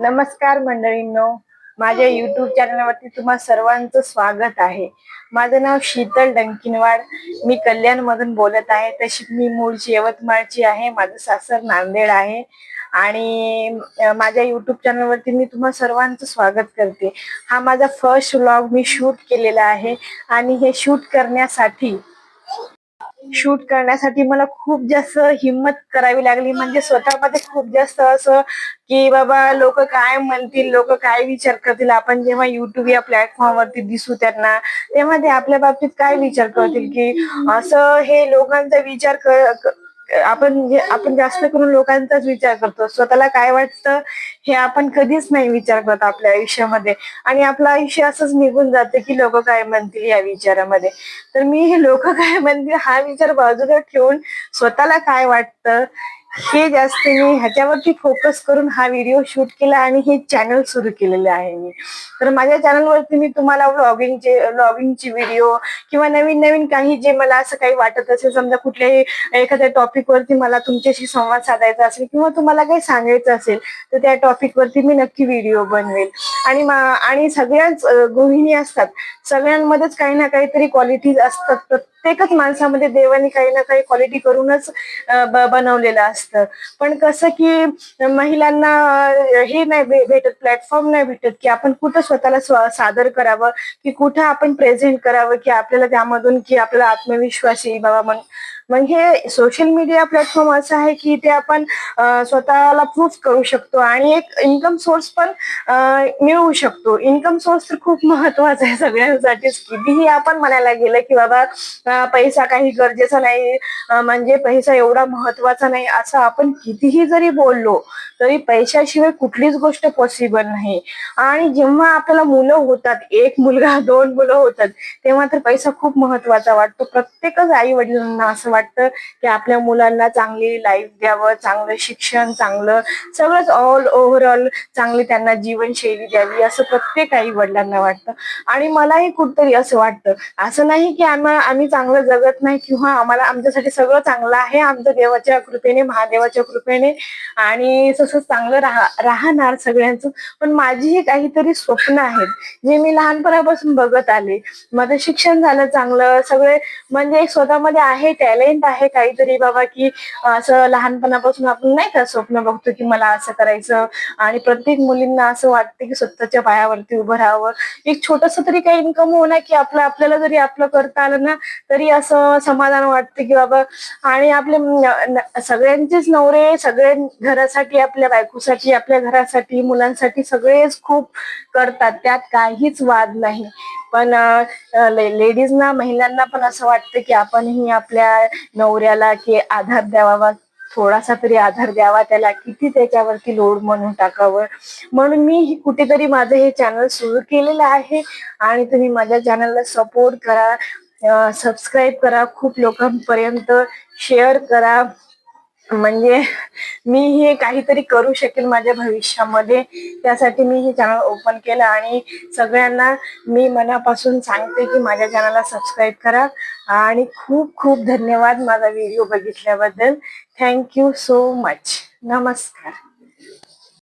नमस्कार मंडळींनो. माझ्या युट्यूब चॅनलवरती तुम्हा सर्वांचं स्वागत आहे. माझं नाव शीतल डंकिनवाड. मी कल्याणमधून बोलत आहे. तशी मी मूळची यवतमाळची आहे. माझं सासर नांदेड आहे. आणि माझ्या युट्यूब चॅनलवरती मी तुम्हा सर्वांचं स्वागत करते. हा माझा फर्स्ट व्लॉग मी शूट केलेला आहे. आणि हे शूट करण्यासाठी शूट करण्यासाठी मला खूप जास्त हिंमत करावी लागली. म्हणजे स्वतःमध्ये खूप जास्त असं की बाबा लोक काय म्हणतील लोक काय विचार करतील. आपण जेव्हा युट्यूब या प्लॅटफॉर्म वरती दिसू त्यांना तेव्हा ते आपल्या बाबतीत काय विचार करतील की असं हे लोकांचा विचार कर आपण आपण जास्त करून लोकांचाच विचार करतो. स्वतःला काय वाटतं हे आपण कधीच नाही विचार करत आपल्या आयुष्यामध्ये. आणि आपलं आयुष्य असंच निघून जातं की लोक काय म्हणतील या विचारामध्ये. तर मी हे लोक काय म्हणतील हा विचार बाजूला ठेवून स्वतःला काय वाटतं हे जास्त मी ह्याच्यावरती फोकस करून हा व्हिडिओ शूट केला आणि हे चॅनल सुरू केलेले आहे मी. तर माझ्या चॅनलवरती मी तुम्हाला व्लॉगिंगचे व्लॉगिंगचे व्हिडिओ किंवा नवीन नवीन काही जे मला असं काही वाटत असेल समजा कुठल्याही एखाद्या टॉपिक वरती मला तुमच्याशी संवाद साधायचा असेल किंवा तुम्हाला काही सांगायचं असेल तर त्या टॉपिक वरती मी नक्की व्हिडिओ बनवेल. आणि मा- आणि सगळ्याच गृहिणी असतात. सगळ्यांमध्येच काही ना काहीतरी क्वालिटीज असतात प्रत्येकच माणसामध्ये देवाने काही ना काही क्वालिटी करूनच बनवलेलं असतं. पण कसं की महिलांना हे नाही भेटत प्लॅटफॉर्म नाही भेटत की आपण कुठं स्वतःला सादर करावं की कुठं आपण प्रेझेंट करावं की आपल्याला त्यामधून की आपल्याला आत्मविश्वास येईल बाबा मग मग हे सोशल मीडिया प्लॅटफॉर्म असं आहे की ते आपण स्वतःला प्रूफ करू शकतो आणि एक इन्कम सोर्स पण मिळवू शकतो. इन्कम सोर्स तर खूप महत्त्वाचा आहे सगळ्यांसाठीच कितीही आपण म्हणायला गेलं की बाबा पैसा काही गरजेचा नाही म्हणजे पैसा एवढा महत्त्वाचा नाही असं आपण कितीही जरी बोललो तरी पैशाशिवाय कुठलीच गोष्ट पॉसिबल नाही. आणि जेव्हा आपल्याला मुलं होतात एक मुलगा दोन मुलं होतात तेव्हा तर पैसा खूप महत्त्वाचा वाटतो. प्रत्येकच आई वडिलांना असं वाटतं की आपल्या मुलांना चांगली लाईफ द्यावं चांगलं शिक्षण चांगलं सगळंच ऑल ओव्हरऑल चांगली त्यांना जीवनशैली द्यावी असं प्रत्येक आई वडिलांना वाटतं. आणि मलाही कुठतरी असं वाटतं. असं नाही की आम्हा आम्ही चांगलं जगत नाही किंवा आम्हाला आमच्यासाठी सगळं चांगलं आहे आमच्या देवाच्या कृपेने महादेवाच्या कृपेने आणि तसंच चांगलं राहा राहणार सगळ्यांचं. पण माझीही काहीतरी स्वप्न आहेत जे मी लहानपणापासून बघत आले. माझं शिक्षण झालं चांगलं सगळे म्हणजे स्वतःमध्ये आहे टॅलेंट आहे काहीतरी बाबा की असं लहानपणापासून आपण नाही का स्वप्न बघतो की मला असं करायचं आणि प्रत्येक मुलींना असं वाटतं की स्वतःच्या पायावरती उभं राहावं. एक छोटस तरी काही इन्कम होणार की आपलं आपल्याला जरी आपलं करता आलं ना तरी असं समाधान वाटतं की बाबा आणि आपले सगळ्यांचेच नवरे सगळे घरासाठी आपल्या बायकोसाठी आपल्या घरासाठी मुलांसाठी सगळेच खूप करतात. त्यात काहीच वाद नाही. पण लेडीजना महिलांना पण असं वाटतं की आपणही आपल्या नवऱ्याला की आधार द्यावा थोडासा तरी आधार द्यावा त्याला किती त्याच्यावरती लोड म्हणून टाकावं. म्हणून मी कुठेतरी माझं हे चॅनल सुरू केलेलं आहे आणि तुम्ही माझ्या चॅनलला सपोर्ट करा सबस्क्राईब करा खूप लोकांपर्यंत शेअर करा. म्हणजे मी हे काहीतरी करू शकेल माझ्या भविष्यामध्ये. त्यासाठी मी हे चॅनल ओपन केलं आणि सगळ्यांना मी मनापासून सांगते की माझ्या चॅनलला सबस्क्राईब करा. आणि खूप खूप धन्यवाद माझा व्हिडिओ बघितल्याबद्दल. थँक्यू सो मच नमस्कार.